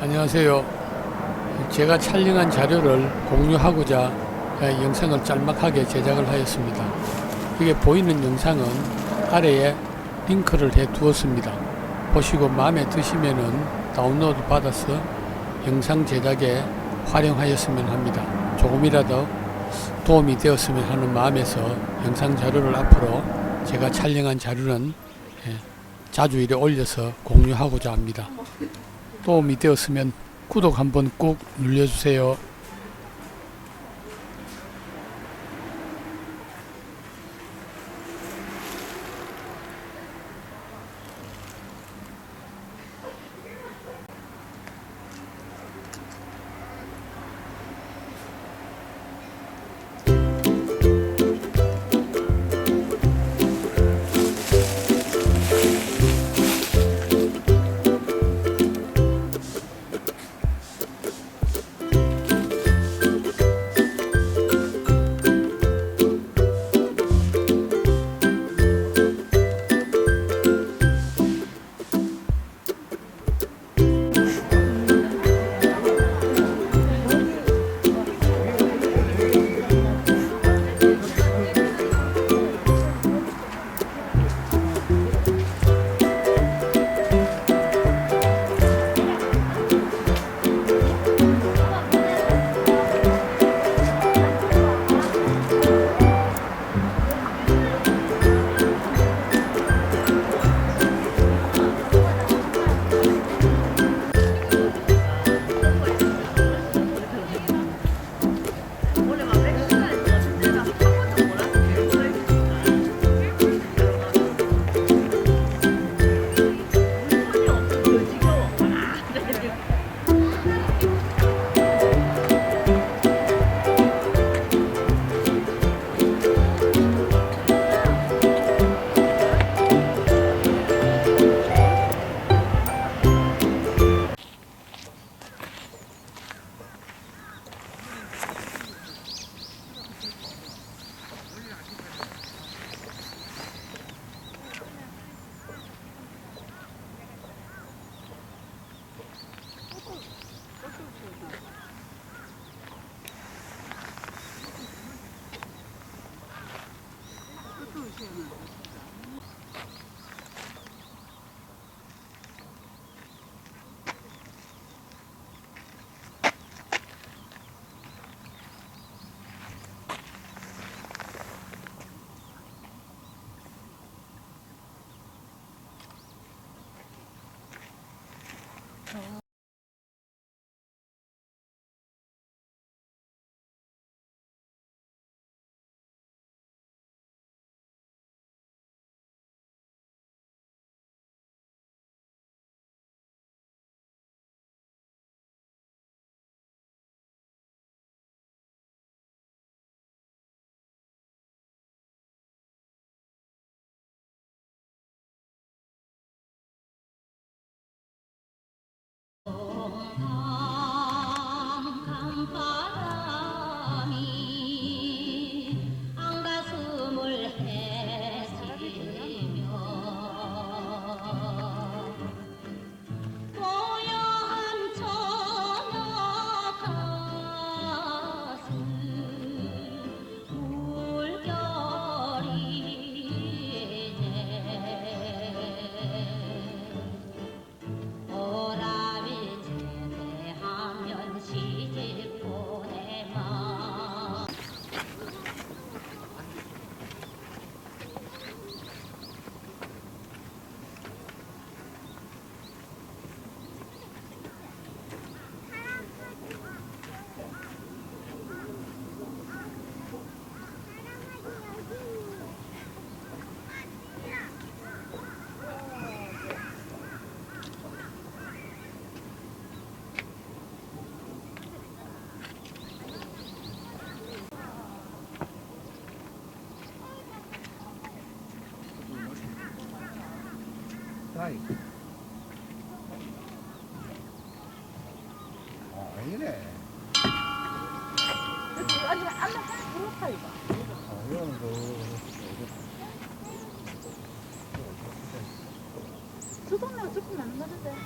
안녕하세요. 제가 촬영한 자료를 공유하고자 영상을 짤막하게 제작을 하였습니다. 이게 보이는 영상은 아래에 링크를 해 두었습니다. 보시고 마음에 드시면은 다운로드 받아서 영상 제작에 활용하였으면 합니다. 조금이라도 도움이 되었으면 하는 마음에서 영상 자료를 앞으로 제가 촬영한 자료는 예, 자주 이래 올려서 공유하고자 합니다. 도움이 되었으면 구독 한번 꾹 눌러주세요. Oh. 다이. 아, 아니네. 아니 안나 그렇다 이거. 아, 이거는 그, 저 동네가 조금 안 나는데.